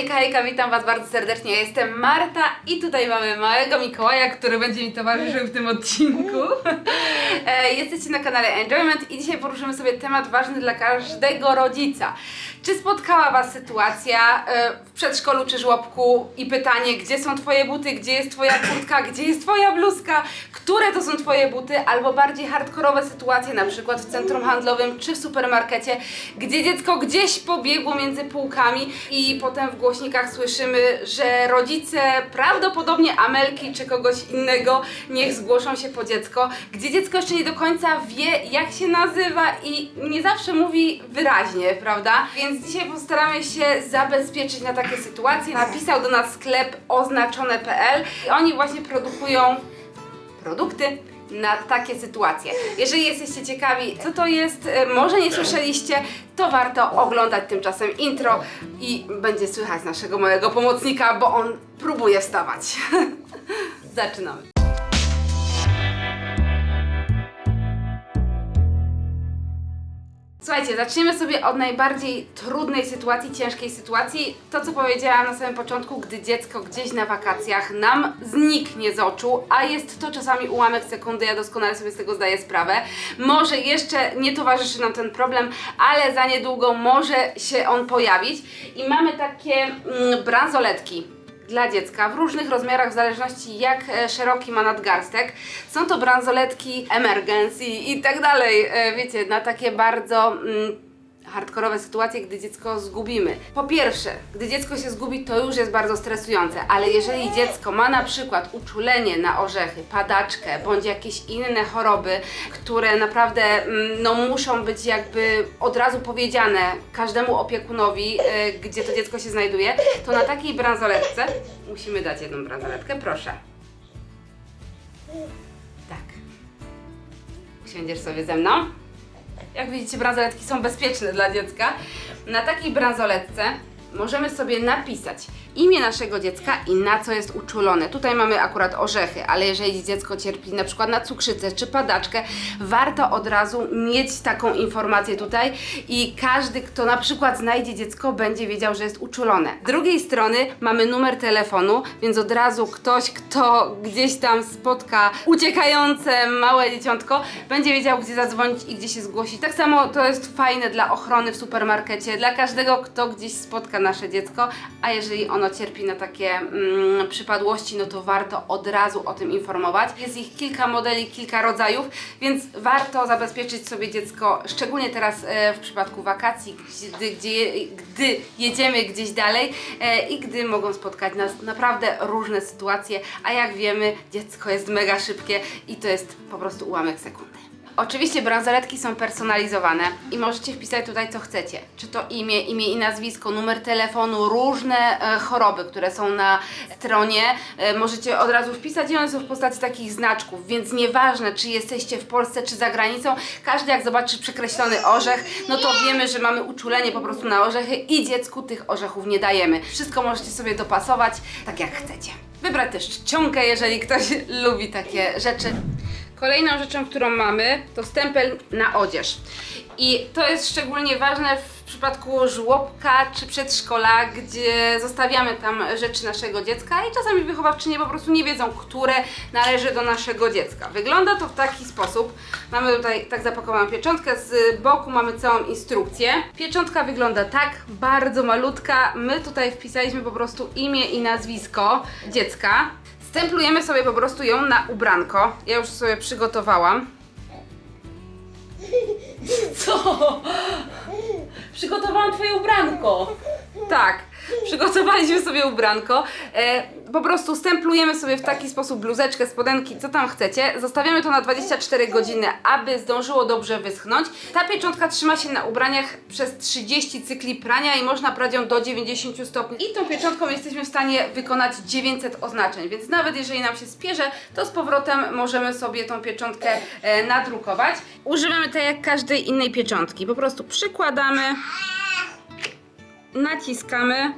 Hejka, hejka, witam Was bardzo serdecznie. Ja jestem Marta i tutaj mamy małego Mikołaja, który będzie mi towarzyszył w tym odcinku. E, Jesteście na kanale Enjoyment i dzisiaj poruszymy sobie temat ważny dla każdego rodzica. Czy spotkała Was sytuacja e, w przedszkolu czy żłobku i pytanie, gdzie są Twoje buty, gdzie jest Twoja kurtka, gdzie jest Twoja bluzka, które to są Twoje buty, albo bardziej hardkorowe sytuacje, na przykład w centrum handlowym czy w supermarkecie, gdzie dziecko gdzieś pobiegło między półkami i potem w głośnikach słyszymy, że rodzice, prawdopodobnie Amelki czy kogoś innego, niech zgłoszą się po dziecko, gdzie dziecko jeszcze nie do końca wie, jak się nazywa i nie zawsze mówi wyraźnie, prawda? Więc dzisiaj postaramy się zabezpieczyć na takie sytuacje. Napisał do nas sklep oznaczone.pl i oni właśnie produkują produkty na takie sytuacje. Jeżeli jesteście ciekawi, co to jest, e, może nie słyszeliście, to warto oglądać tymczasem intro i będzie słychać naszego małego pomocnika, bo on próbuje wstawać. Zaczynamy. Słuchajcie, zaczniemy sobie od najbardziej trudnej sytuacji, ciężkiej sytuacji. To, co powiedziałam na samym początku, gdy dziecko gdzieś na wakacjach nam zniknie z oczu, a jest to czasami ułamek sekundy, ja doskonale sobie z tego zdaję sprawę. Może jeszcze nie towarzyszy nam ten problem, ale za niedługo może się on pojawić. I mamy takie mm, bransoletki dla dziecka w różnych rozmiarach, w zależności jak e, szeroki ma nadgarstek. Są to bransoletki emergency i tak dalej, e, wiecie, na takie bardzo mm, hardkorowe sytuacje, gdy dziecko zgubimy. Po pierwsze, gdy dziecko się zgubi, to już jest bardzo stresujące, ale jeżeli dziecko ma na przykład uczulenie na orzechy, padaczkę bądź jakieś inne choroby, które naprawdę mm, no, muszą być jakby od razu powiedziane każdemu opiekunowi, e, gdzie to dziecko się znajduje, to na takiej bransoletce musimy dać jedną bransoletkę, proszę. Tak. Usiądziesz sobie ze mną. Jak widzicie, bransoletki są bezpieczne dla dziecka. Na takiej bransoletce możemy sobie napisać imię naszego dziecka i na co jest uczulone. Tutaj mamy akurat orzechy, ale jeżeli dziecko cierpi na przykład na cukrzycę czy padaczkę, warto od razu mieć taką informację tutaj i każdy, kto na przykład znajdzie dziecko, będzie wiedział, że jest uczulone. Z drugiej strony mamy numer telefonu, więc od razu ktoś, kto gdzieś tam spotka uciekające małe dzieciątko, będzie wiedział, gdzie zadzwonić i gdzie się zgłosić. Tak samo to jest fajne dla ochrony w supermarkecie, dla każdego, kto gdzieś spotka nasze dziecko, a jeżeli ono cierpi na takie mm, przypadłości, no to warto od razu o tym informować. Jest ich kilka modeli, kilka rodzajów, więc warto zabezpieczyć sobie dziecko, szczególnie teraz e, w przypadku wakacji, gdy, gdzie, gdy jedziemy gdzieś dalej e, i gdy mogą spotkać nas naprawdę różne sytuacje, a jak wiemy, dziecko jest mega szybkie i to jest po prostu ułamek sekundy. Oczywiście bransoletki są personalizowane i możecie wpisać tutaj co chcecie. Czy to imię, imię i nazwisko, numer telefonu, różne e, choroby, które są na stronie. E, możecie od razu wpisać i one są w postaci takich znaczków, więc nieważne czy jesteście w Polsce czy za granicą, każdy jak zobaczy przekreślony orzech, no to wiemy, że mamy uczulenie po prostu na orzechy i dziecku tych orzechów nie dajemy. Wszystko możecie sobie dopasować tak jak chcecie. Wybrać też czcionkę, jeżeli ktoś lubi takie rzeczy. Kolejną rzeczą, którą mamy, to stempel na odzież. I to jest szczególnie ważne w przypadku żłobka czy przedszkola, gdzie zostawiamy tam rzeczy naszego dziecka i czasami wychowawczynie po prostu nie wiedzą, które należy do naszego dziecka. Wygląda to w taki sposób. Mamy tutaj tak zapakowaną pieczątkę, z boku mamy całą instrukcję. Pieczątka wygląda tak, bardzo malutka. My tutaj wpisaliśmy po prostu imię i nazwisko dziecka. Stemplujemy sobie po prostu ją na ubranko. Ja już sobie przygotowałam. Co? Przygotowałam twoje ubranko. Tak, przygotowaliśmy sobie ubranko. E, po prostu stemplujemy sobie w taki sposób bluzeczkę, spodenki, co tam chcecie. Zostawiamy to na 24 godziny, aby zdążyło dobrze wyschnąć. Ta pieczątka trzyma się na ubraniach przez 30 cykli prania i można prać ją do 90 stopni. I tą pieczątką jesteśmy w stanie wykonać 900 oznaczeń, więc nawet jeżeli nam się spierze, to z powrotem możemy sobie tą pieczątkę e, nadrukować. Używamy tak jak każdej innej pieczątki. Po prostu przykładamy, naciskamy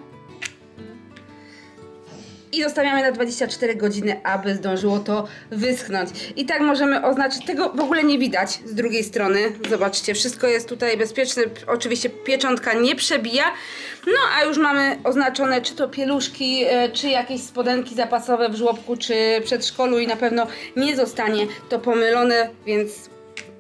i zostawiamy na 24 godziny, aby zdążyło to wyschnąć. I tak możemy oznaczyć, tego w ogóle nie widać z drugiej strony. Zobaczcie, wszystko jest tutaj bezpieczne. Oczywiście pieczątka nie przebija. No a już mamy oznaczone, czy to pieluszki, e, czy jakieś spodenki zapasowe w żłobku, czy przedszkolu i na pewno nie zostanie to pomylone, więc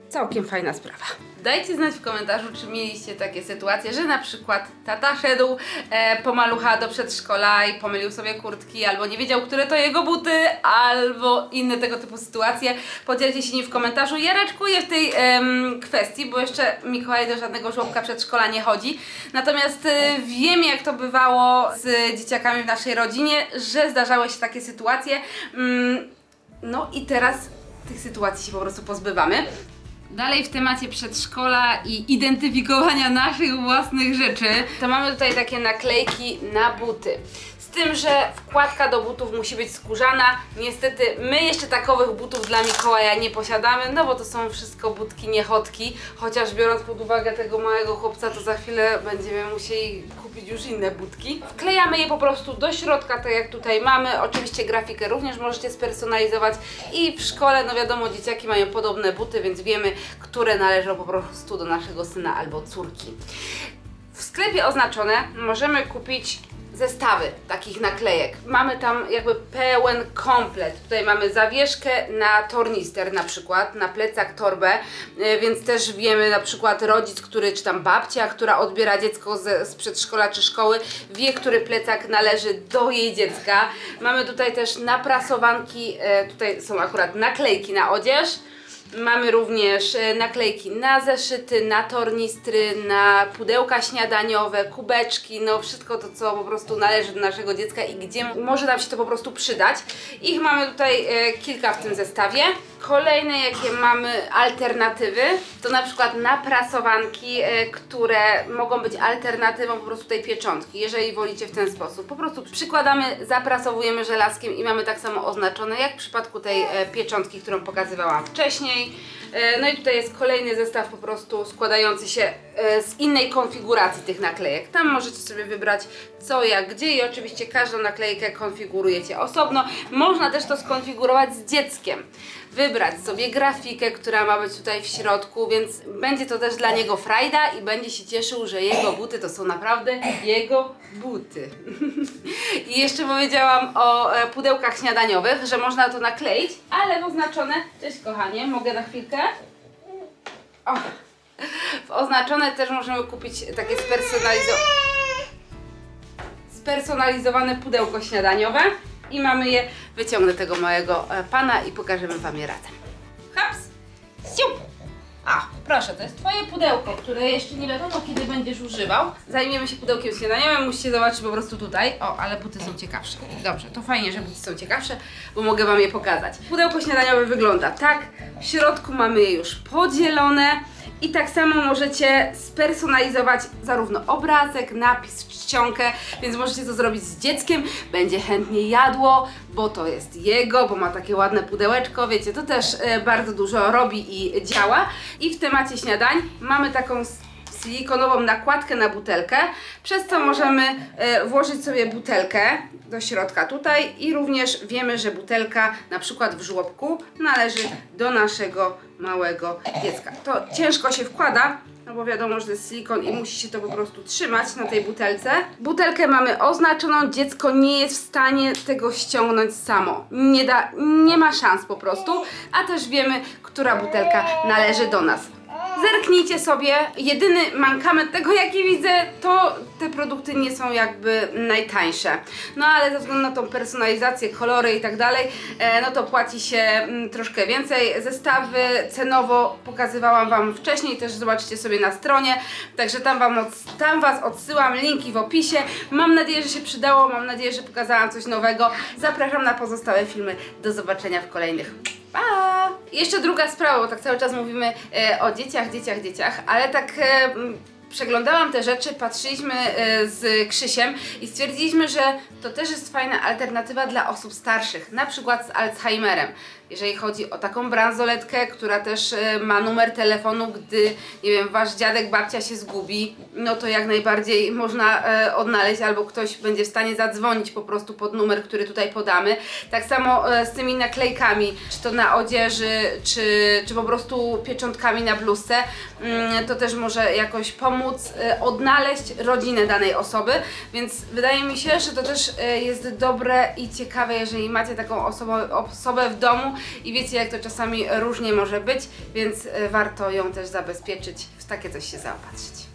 całkiem fajna sprawa. Dajcie znać w komentarzu, czy mieliście takie sytuacje, że na przykład tata szedł e, po malucha do przedszkola i pomylił sobie kurtki, albo nie wiedział, które to jego buty, albo inne tego typu sytuacje. Podzielcie się nimi w komentarzu. Ja raczkuję w tej kwestii, bo jeszcze Mikołaj do żadnego żłobka przedszkola nie chodzi. Natomiast e, wiem, jak to bywało z dzieciakami w naszej rodzinie, że zdarzały się takie sytuacje. Mm, no i teraz tych sytuacji się po prostu pozbywamy. Dalej w temacie przedszkola i identyfikowania naszych własnych rzeczy, to mamy tutaj takie naklejki na buty. Z tym, że wkładka do butów musi być skórzana. Niestety my jeszcze takowych butów dla Mikołaja nie posiadamy, no bo to są wszystko budki niechodki. Chociaż biorąc pod uwagę tego małego chłopca, to za chwilę będziemy musieli kupić już inne budki. Wklejamy je po prostu do środka, tak jak tutaj mamy. Oczywiście grafikę również możecie spersonalizować i w szkole, no wiadomo, dzieciaki mają podobne buty, więc wiemy, które należą po prostu do naszego syna albo córki. W sklepie oznaczone możemy kupić zestawy takich naklejek. Mamy tam jakby pełen komplet. Tutaj mamy zawieszkę na tornister na przykład, na plecak torbę, e, więc też wiemy na przykład rodzic, który, czy tam babcia, która odbiera dziecko ze, z przedszkola czy szkoły, wie, który plecak należy do jej dziecka. Mamy tutaj też naprasowanki, e, tutaj są akurat naklejki na odzież. Mamy również e, naklejki na zeszyty, na tornistry, na pudełka śniadaniowe, kubeczki, no wszystko to, co po prostu należy do naszego dziecka i gdzie może nam się to po prostu przydać. Ich mamy tutaj e, kilka w tym zestawie. Kolejne, jakie mamy alternatywy, to na przykład naprasowanki, e, które mogą być alternatywą po prostu tej pieczątki, jeżeli wolicie w ten sposób. Po prostu przykładamy, zaprasowujemy żelazkiem i mamy tak samo oznaczone, jak w przypadku tej e, pieczątki, którą pokazywałam wcześniej. E, No i tutaj jest kolejny zestaw po prostu składający się z innej konfiguracji tych naklejek. Tam możecie sobie wybrać co, jak, gdzie i oczywiście każdą naklejkę konfigurujecie osobno. Można też to skonfigurować z dzieckiem. Wybrać sobie grafikę, która ma być tutaj w środku, więc będzie to też dla niego frajda i będzie się cieszył, że jego buty to są naprawdę jego buty. I jeszcze powiedziałam o e, pudełkach śniadaniowych, że można to nakleić, ale oznaczone. Cześć kochanie, mogę na chwilkę? O. W oznaczone też możemy kupić takie spersonalizowane spersonalizowane pudełko śniadaniowe i mamy je, wyciągnę tego małego e, pana i pokażemy Wam je razem. Haps! Siup! A, proszę, to jest Twoje pudełko, które jeszcze nie wiadomo kiedy będziesz używał. Zajmiemy się pudełkiem śniadaniowym, musicie zobaczyć po prostu tutaj. O, ale buty są ciekawsze. Dobrze, to fajnie, że buty są ciekawsze, bo mogę Wam je pokazać. Pudełko śniadaniowe wygląda tak. W środku mamy je już podzielone. I tak samo możecie spersonalizować zarówno obrazek, napis, czcionkę, więc możecie to zrobić z dzieckiem, będzie chętnie jadło, bo to jest jego, bo ma takie ładne pudełeczko, wiecie, to też e, bardzo dużo robi i działa. I w temacie śniadań mamy taką silikonową nakładkę na butelkę, przez co możemy e, włożyć sobie butelkę do środka tutaj i również wiemy, że butelka na przykład w żłobku należy do naszego małego dziecka. To ciężko się wkłada, no bo wiadomo, że to jest silikon i musi się to po prostu trzymać na tej butelce. Butelkę mamy oznaczoną, dziecko nie jest w stanie tego ściągnąć samo. Nie da, nie ma szans po prostu, a też wiemy, która butelka należy do nas. Zerknijcie sobie, jedyny mankament tego jaki widzę, to te produkty nie są jakby najtańsze. No ale ze względu na tą personalizację, kolory i tak dalej, e, no to płaci się mm, troszkę więcej. Zestawy cenowo pokazywałam Wam wcześniej, też zobaczycie sobie na stronie, także tam, wam od, tam Was odsyłam, linki w opisie. Mam nadzieję, że się przydało, mam nadzieję, że pokazałam coś nowego. Zapraszam na pozostałe filmy, do zobaczenia w kolejnych. Pa! Jeszcze druga sprawa, bo tak cały czas mówimy e, o dzieciach, dzieciach, dzieciach, ale tak e, przeglądałam te rzeczy, patrzyliśmy e, z Krzysiem i stwierdziliśmy, że to też jest fajna alternatywa dla osób starszych, na przykład z Alzheimerem. Jeżeli chodzi o taką bransoletkę, która też e, ma numer telefonu, gdy, nie wiem, wasz dziadek, babcia się zgubi, no to jak najbardziej można e, odnaleźć albo ktoś będzie w stanie zadzwonić po prostu pod numer, który tutaj podamy. Tak samo e, z tymi naklejkami, czy to na odzieży, czy, czy po prostu pieczątkami na bluzce, mm, to też może jakoś pomóc odnaleźć rodzinę danej osoby, więc wydaje mi się, że to też jest dobre i ciekawe, jeżeli macie taką osobę, osobę w domu i wiecie, jak to czasami różnie może być, więc e, warto ją też zabezpieczyć, w takie coś się zaopatrzyć.